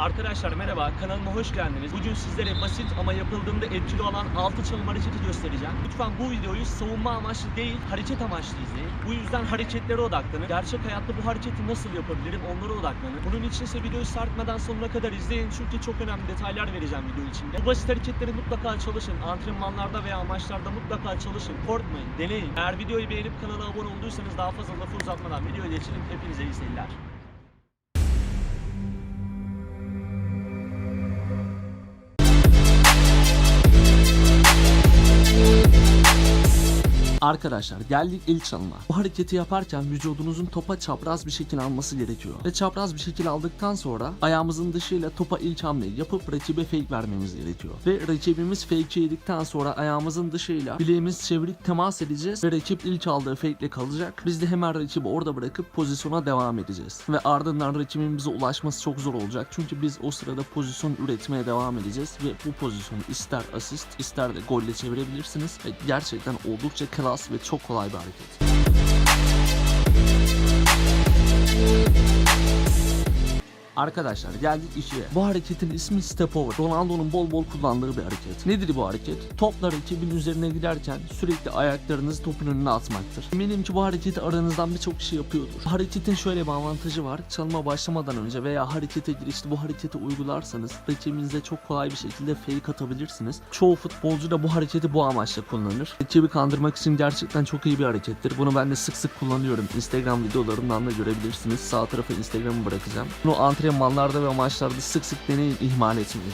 Arkadaşlar merhaba, kanalıma hoş geldiniz. Bugün sizlere basit ama yapıldığında etkili olan 6 çalım hareketi göstereceğim. Lütfen bu videoyu savunma amaçlı değil, hareket amaçlı izleyin. Bu yüzden hareketlere odaklanın. Gerçek hayatta bu hareketi nasıl yapabilirim onlara odaklanın. Bunun için ise videoyu sarkmadan sonuna kadar izleyin çünkü çok önemli detaylar vereceğim video içinde. Bu basit hareketleri mutlaka çalışın. Antrenmanlarda veya amaçlarda mutlaka çalışın. Korkmayın, deneyin. Eğer videoyu beğenip kanala abone olduysanız daha fazla lafı uzatmadan videoya geçelim. Hepinize iyi seyirler. Arkadaşlar geldik ilk çalıma. Bu hareketi yaparken vücudunuzun topa çapraz bir şekil alması gerekiyor. Ve çapraz bir şekil aldıktan sonra ayağımızın dışıyla topa ilk hamleyi yapıp rakibe fake vermemiz gerekiyor. Ve rakibimiz fake yedikten sonra ayağımızın dışıyla bileğimiz çevirip temas edeceğiz ve rakip ilk aldığı fake ile kalacak. Biz de hemen rakibi orada bırakıp pozisyona devam edeceğiz. Ve ardından rakibimize ulaşması çok zor olacak. Çünkü biz o sırada pozisyon üretmeye devam edeceğiz ve bu pozisyonu ister asist ister de golle çevirebilirsiniz. Ve gerçekten oldukça klas ve çok kolay bir hareket. Arkadaşlar geldik işe. Bu hareketin ismi step over. Ronaldo'nun bol bol kullandığı bir hareket. Nedir bu hareket? Topla rakibin üzerine giderken sürekli ayaklarınızı topun önüne atmaktır. Eminim ki bu hareketi aranızdan birçok kişi yapıyordur. Bu hareketin şöyle bir avantajı var. Çalıma başlamadan önce veya harekete girişte bu hareketi uygularsanız rakibinize çok kolay bir şekilde fake atabilirsiniz. Çoğu futbolcu da bu hareketi bu amaçla kullanır. Rakibi kandırmak için gerçekten çok iyi bir harekettir. Bunu ben de sık sık kullanıyorum. Instagram videolarımdan da görebilirsiniz. Sağ tarafa Instagram'ı bırakacağım. Bunu antrenmanlarda ve maçlarda sık sık deneyin, ihmal etmeyin.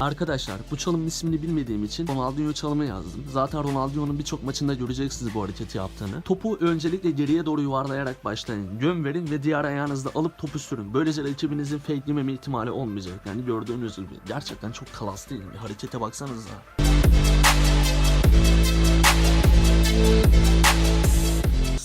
Arkadaşlar bu çalımın ismini bilmediğim için Ronaldinho çalımı yazdım. Zaten Ronaldinho'nun birçok maçında göreceksiniz bu hareketi yaptığını. Topu öncelikle geriye doğru yuvarlayarak başlayın. Göm verin ve diğer ayağınızla alıp topu sürün. Böylece rakibinizin fake yememe ihtimali olmayacak. Yani gördüğünüz gibi gerçekten çok klas değil mi? Harekete baksanıza.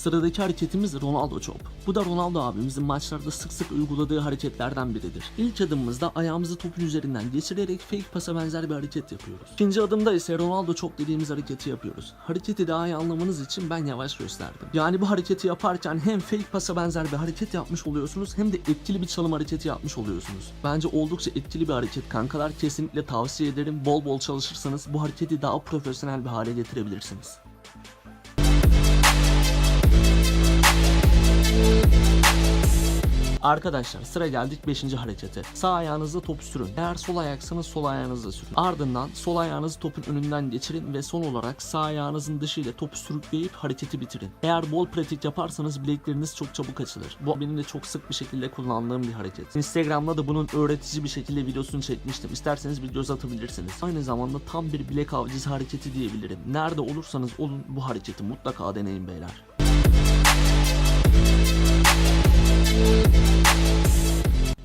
Sıradaki hareketimiz Ronaldo Chop. Bu da Ronaldo abimizin maçlarda sık sık uyguladığı hareketlerden biridir. İlk adımımızda ayağımızı topun üzerinden geçirerek fake pasa benzer bir hareket yapıyoruz. İkinci adımda ise Ronaldo Chop dediğimiz hareketi yapıyoruz. Hareketi daha iyi anlamanız için ben yavaş gösterdim. Yani bu hareketi yaparken hem fake pasa benzer bir hareket yapmış oluyorsunuz hem de etkili bir çalım hareketi yapmış oluyorsunuz. Bence oldukça etkili bir hareket kankalar kesinlikle tavsiye ederim. Bol bol çalışırsanız bu hareketi daha profesyonel bir hale getirebilirsiniz. Arkadaşlar sıra geldik 5. harekete. Sağ ayağınızla topu sürün. Eğer sol ayaksanız sol ayağınızla sürün. Ardından sol ayağınızı topun önünden geçirin ve son olarak sağ ayağınızın dışıyla topu sürükleyip hareketi bitirin. Eğer bol pratik yaparsanız bilekleriniz çok çabuk açılır. Bu benim de çok sık bir şekilde kullandığım bir hareket. Instagram'da da bunun öğretici bir şekilde videosunu çekmiştim. İsterseniz bir göz atabilirsiniz. Aynı zamanda tam bir bilek avcısı hareketi diyebilirim. Nerede olursanız olun bu hareketi mutlaka deneyin beyler. we'll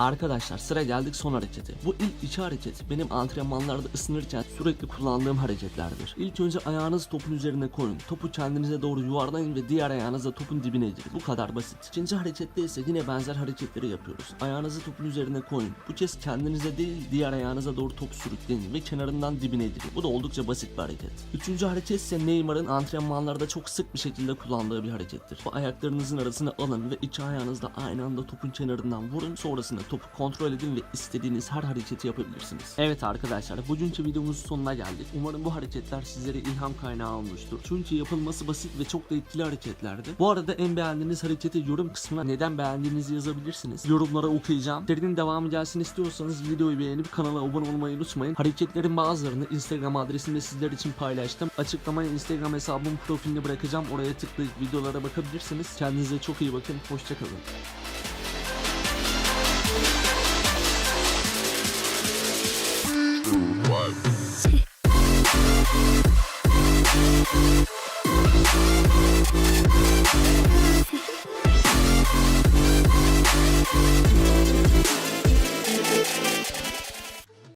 Arkadaşlar sıra geldik son harekete. Bu ilk iki hareket benim antrenmanlarda ısınırken sürekli kullandığım hareketlerdir. İlk önce ayağınızı topun üzerine koyun. Topu kendinize doğru yuvarlayın ve diğer ayağınızla topun dibine girin. Bu kadar basit. İkinci harekette ise yine benzer hareketleri yapıyoruz. Ayağınızı topun üzerine koyun. Bu kez kendinize değil diğer ayağınıza doğru topu sürükleyin ve kenarından dibine girin. Bu da oldukça basit bir hareket. Üçüncü hareket ise Neymar'ın antrenmanlarda çok sık bir şekilde kullandığı bir harekettir. Bu ayaklarınızın arasına alın ve iki ayağınızla aynı anda topun kenarından vurun. Sonrasında topu kontrol edin ve istediğiniz her hareketi yapabilirsiniz. Evet arkadaşlar bugünkü videomuzun sonuna geldik. Umarım bu hareketler sizlere ilham kaynağı olmuştur. Çünkü yapılması basit ve çok da etkili hareketlerdi. Bu arada en beğendiğiniz hareketi yorum kısmına neden beğendiğinizi yazabilirsiniz. Yorumlara okuyacağım. Serinin devamı gelsin istiyorsanız videoyu beğenip kanala abone olmayı unutmayın. Hareketlerin bazılarını Instagram adresimde sizler için paylaştım. Açıklamaya Instagram hesabımın profilini bırakacağım. Oraya tıklayıp videolara bakabilirsiniz. Kendinize çok iyi bakın. Hoşçakalın.